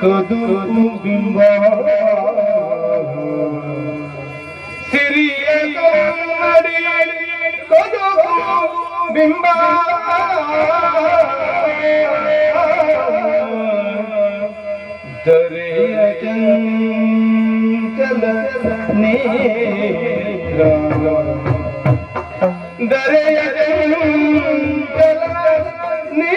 கதுப்பு சிறிய பிம்பா दरेचल दरे चल नी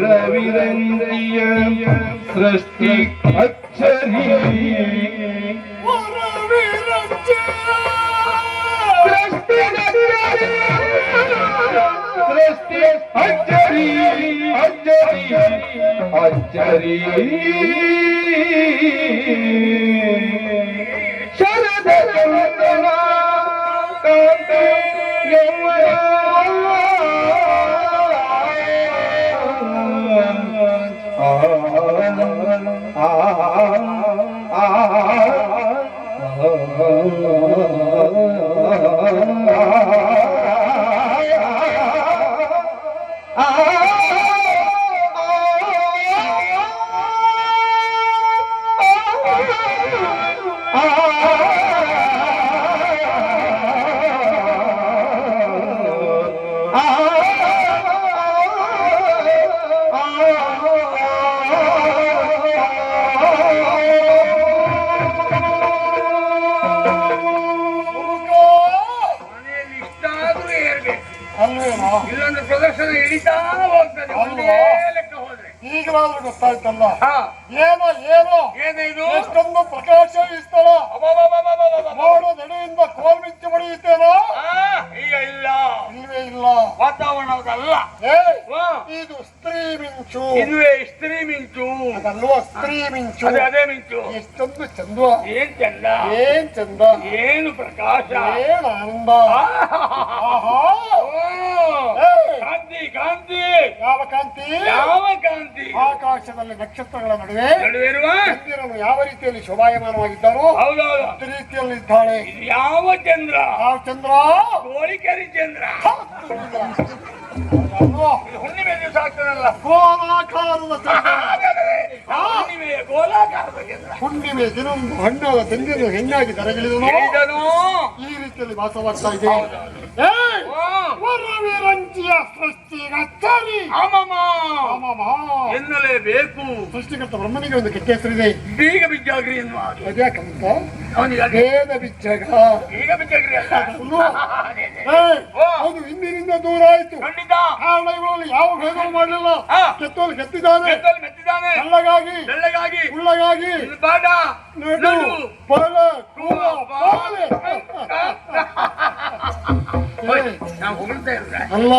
ವರವಿರಂದಿಯ ಸೃಷ್ಟಿ ಅಚ್ಚರಿ. ಸೃಷ್ಟಿ ಅಚ್ಚರಿ. ಅಚ್ಚರಿ. ಅಚ್ಚರಿ. Oh, ಅಲ್ವೇನೋ? ಇಲ್ಲೊಂದು ಪ್ರದರ್ಶನ ಇಳಿತಾ ಹೋಗ್ತದೆ ಲೆಕ್ಕ ಹೋದ್ರೆ. ಈಗಲಾದ್ರೂ ಗೊತ್ತಾಯ್ತಲ್ಲ? ಏನೋ ಏನೋ? ಏನು ಇದು? ಎಷ್ಟೊಂದು ಪ್ರಕಾಶ ಇಸ್ತಳ. ನೋಡು ನಡೆಯಿಂದ ಕೋಲ್ ಹೊಡೆಯುತ್ತೇನೋ? ಆ, ಈಗ ಇಲ್ಲ. ಇಲ್ವೇ ಇಲ್ಲ. ವಾತಾವರಣದಲ್ಲ ಇದು ಸ್ತ್ರೀ ಮಿಂಚು. ಇದುವೇ ಸ್ತ್ರೀ ಮಿಂಚು. ಅದಲ್ವಾ ಸ್ತ್ರೀ ಮಿಂಚು? ಅದೇ ಅದೇ ಮಿಂಚು. ಎಷ್ಟೊಂದು ಚಂದ. ಏನ್ ಚಂದ? ಏನ್ ಚಂದ? ಏನು ಪ್ರಕಾಶ? ಏನ್ ಆನಂದ ಆಹಾ ಓ, ಏ, ಕಾಂತಿ ಕಾಂತಿ ಯಾವ ಕಾಂತಿ ಯಾವ ಕಾಂತಿ ಆಕಾಶದಲ್ಲಿ ನಕ್ಷತ್ರಗಳ ನಡುವೆ ನಡುವಿರುವ? ಚಂದಿರನು ಯಾವ ರೀತಿಯಲ್ಲಿ ಶೋಭಾಯಮಾನವಾಗಿದ್ದಾರೋ ಹೌದೌದು. ಅದೇ ರೀತಿಯಲ್ಲಿ ಇದ್ದಾಳೆ. ಯಾವ ಚಂದ್ರ? ಯಾವ ಚಂದ್ರ? ಕೋಳಿಕೆರೆ ಚಂದ್ರ. ಹುಣ್ಣಿಮೆ ದಿವಸ ಆಗ್ತದಲ್ಲ ಕೋಲಾಕಾರದ ಚಂದ್ರ. ಹುಣ್ಣಿಮೆಯ ಗೋಲಾಕಾರದ ಕೇಂದ್ರ ಹುಣ್ಣಿಮೆ ದಿನೊಂದು ಹಣ್ಣಾದ ತಂದಿರು ಹೆಣ್ಣಾಗಿ ಕರಗಿಳಿದನು. ಇದನು ಈ ರೀತಿಯಲ್ಲಿ ಭಾಸವಾಗ್ತಾ ಇದೆ. ಸೃಷ್ಟಿಗಚ್ಚರಿ ಆಮಮ್ಮ ಆಮಾಮ. ಎನ್ನಲೇಬೇಕು. ಸೃಷ್ಟಿಕರ್ತ ಬ್ರಹ್ಮನಿಗೆ ಒಂದು ಕೆಟ್ಟ ಹೆಸರಿದೆ ಬೀಗ ಬಿಜ್ಜಾಗ್ರಿ ಎನ್ನುವ. ಅದ್ಯಾಕಂತ ಭೇದ ಬಿಚ್ಚಗ ಬೀಗ ಬಿಜ್ಜಾಗ್ರಿ? ಅದೇ, ಹಿಂದಿನಿಂದ ದೂರ ಆಯ್ತು. ಖಂಡಿತ. ಯಾವ ಭೇದವೂ ಮಾಡಲಿಲ್ಲ. ಕೆತ್ತೋಲು ಕೆತ್ತಿದ್ದಾನೆ. ಮೆತ್ತಿದ್ದಾನೆ ಕಳ್ಳಗಾಗಿ ಬೆಳ್ಳಗಾಗಿ ಉಳ್ಳಗಾಗಿ ಬಾಡ ನಡು ಕೂಲ ಪಾಲೆ ಓಯ್, ನಾವು ಹೊಗಳ್ತಾ ಇದ್ರೆ ಅಲ್ಲ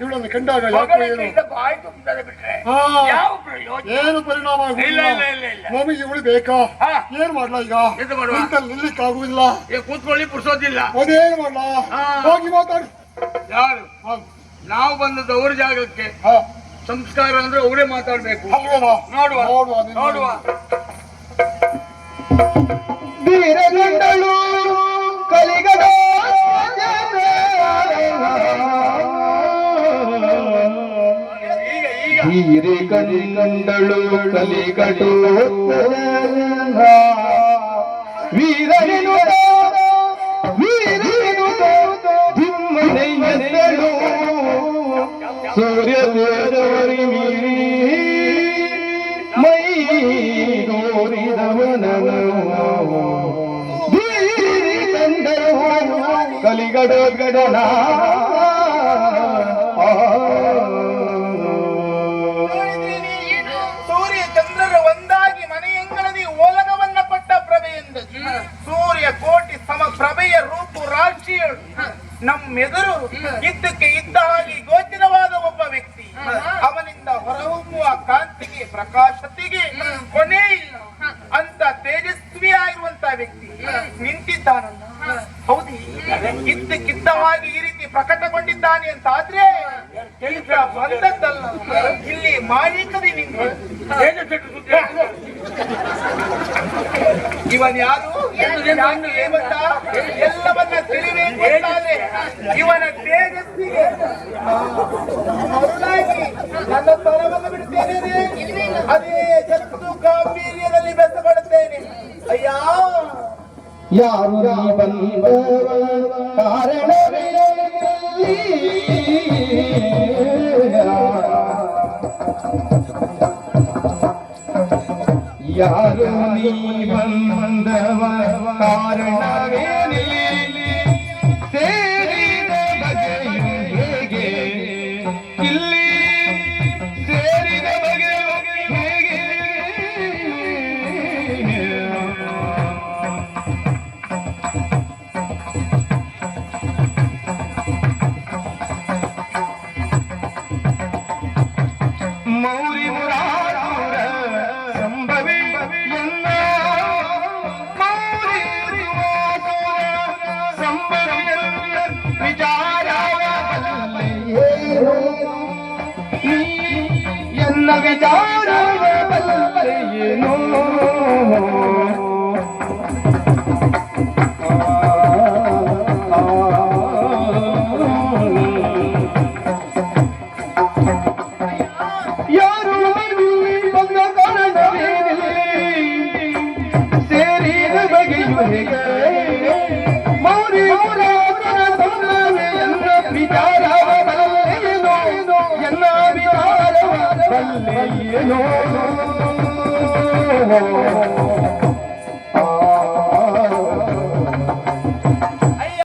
ಇವಳನ್ನು ಕಂಡಾಗ ಯಾಕೆ ಏನು? ಬಾಯಿ ತುಂಬದೆ ಬಿಟ್ರೆ ಹಾ. ಯಾವ ಪ್ರಯೋಜನ? ಏನು ಪರಿಣಾಮ ಇಲ್ಲ ಆಗುವುದಿಲ್ಲ. ಇಲ್ಲ ಇಲ್ಲ ಇಲ್ಲ ನಮಗೆ ಇವಳು ಬೇಕಾ. ಏನ್ ಮಾಡ್ಲಾ ಈಗ? ಮಾಡುವ? ನಿಂತಲ್ಲಿ ನಿಲ್ಲಿಕ್ಕಾಗುವುದಿಲ್ಲ. ಕೂತ್ಕೊಳ್ಳಿ ಪುರ್ಸೋದಿಲ್ಲ. ಅದೇನು ಮಾಡ್ಲಾ. ಹೋಗಿ ಮಾತಾಡು. ಯಾರು. ನಾವು ಬಂದದ್ದು ಅವ್ರ ಜಾಗಕ್ಕೆ ಹಾ. ಸಂಸ್ಕಾರ ಅಂದ್ರೆ ಅವರೇ ಮಾತಾಡ್ಬೇಕು? ನೋಡುವ. ನೋಡುವ ನೋಡುವ. ಈಗ ಈಗ ಹೀರೆ ಕಲಿಗಂಡಳು ಕಲಿಗಡು ವೀರನು ವೀರನು ಧಿಮ್ಮನೆಯರು ಗಡಗಡನ? ಸೂರ್ಯ ಚಂದ್ರರು ಒಂದಾಗಿ ಮನೆಯಂಗಳದಿ ಓಲಗವನ್ನ ಕೊಟ್ಟ ಪ್ರಭೆಯಿಂದ ಸೂರ್ಯ ಕೋಟಿ ಸಮ ಪ್ರಭೆಯ ರೂಪು ರಾಶಿಯಳು ನಮ್ಮೆದುರು ಇದ್ದಕ್ಕೆ ಇದ್ದ ಹಾಗೆ ಗೋಚರವಾದ ಒಬ್ಬ ವ್ಯಕ್ತಿ. ಅವನಿಂದ ಹೊರಹೊಮ್ಮುವ ಕಾಂತಿಗೆ ಪ್ರಕಾಶತಿಗೆ ಕೊನೆ ಇವನ್ ಯಾರು? ಎಲ್ಲವನ್ನ ತಿಳಿಬೇಕು ಇವನ ತೇಜಸ್ಸಿಗೆ. ಮರುಳಾಗಿ ನನ್ನ ತರವನ್ನು ಬಿಡ್ತೇನೆ ಅದೇ ಶತ್ರು ಗಾಂಭೀರ್ಯದಲ್ಲಿ ಬೆಸಗೊಳ್ಳುತ್ತೇನೆ. ಅಯ್ಯ! ಯಾರು ಕಾರಣವಿರಲಿ? ಯಾರು ನೀ ಬಂದವ ಕಾರಣವೇನಿಲ್ಲ ಸೇರಿದ ಬಗೆಯು ಹೇಗೆ ಇಲ್ಲಿ ಸೇರಿದ ಬಗೆ ಹೇಗೆ ಮೌರಿ जाओ